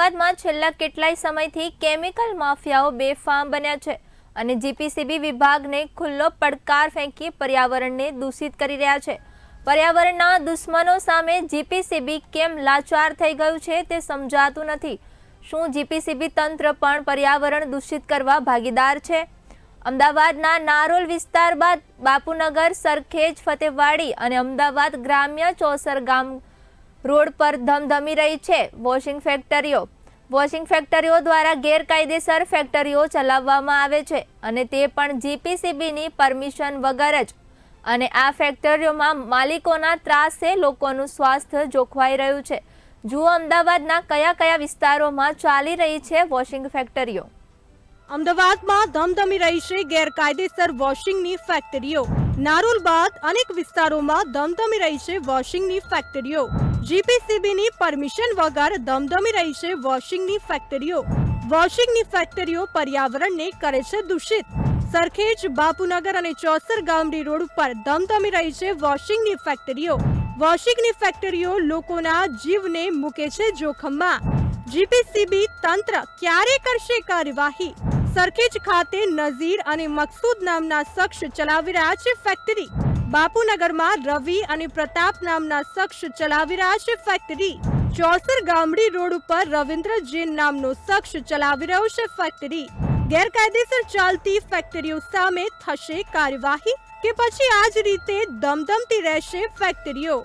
અમદાવાદમાં છેલ્લા કેટલાય સમયથી કેમિકલ માફિયાઓ બેફામ બન્યા છે અને જીપીસીબી વિભાગને ખુલ્લો પડકાર ફેંકી પર્યાવરણને દૂષિત કરી રહ્યા છે. પર્યાવરણના દુશ્મનો સામે જીપીસીબી કેમ લાચાર થઈ ગયું છે તે સમજાતું નથી. શું જીપીસીબી તંત્ર પણ પર્યાવરણ દૂષિત કરવા ભાગીદાર છે? અમદાવાદના નારોલ વિસ્તાર બાદ બાપુનગર, સરખેજ, ફતેવાડી અને અમદાવાદ ગ્રામ્ય ચોસર ગામ રોડ પર ધમધમી રહી છે. વોશિંગ ફેક્ટરીઓ વોશિંગ ફેક્ટરીઓ દ્વારા ગેરકાયદેસર ફેક્ટરીઓ ચલાવવામાં આવે છે અને તે પણ જીપીસીબીની પરમિશન વગર જ. અને આ ફેક્ટરીઓમાં માલિકોના ત્રાસે લોકોનું સ્વાસ્થ્ય જોખવાઈ રહ્યું છે. જુઓ અમદાવાદના કયા કયા વિસ્તારોમાં ચાલી રહી છે વોશિંગ ફેક્ટરીઓ. અમદાવાદમાં ધમધમી રહી છે ગેરકાયદેસર વોશિંગની ફેક્ટરીઓ. નારોલ બાદ અનેક વિસ્તારોમાં ધમધમી રહી છે વોશિંગની ફેક્ટરીઓ. જીપીસીબીની પરમિશન વગર ધમધમી રહી છે વોશિંગની ફેક્ટરીઓ. વોશિંગની ફેક્ટરીઓ પર્યાવરણને કરે છે દૂષિત. સરખેજ બાપુનગર અને ચોસર ગામડી રોડ ઉપર ધમધમી રહી છે વોશિંગની ફેક્ટરીઓ. વોશિંગની ફેક્ટરીઓ લોકોના જીવને મૂકે છે જોખમમાં. જીપીસીબી તંત્ર ક્યારે કરશે કાર્યવાહી? સરખેજ ખાતે નઝીર અને મકસૂદ નામના શખ્સ ચલાવી રહ્યા છે ફેક્ટરી. બાપુનગરમાં રવિ અને પ્રતાપ નામના શખ્સ ચલાવી રહ્યા છે ફેક્ટરી. ચોસર ગામડી રોડ ઉપર રવિન્દ્ર જૈન નામનો શખ્સ ચલાવી રહ્યો છે ફેક્ટરી. ગેરકાયદેસર ચાલતી ફેક્ટરીઓ સામે થશે કાર્યવાહી કે પછી આ જ રીતે દમદમતી રહેશે ફેક્ટરીઓ.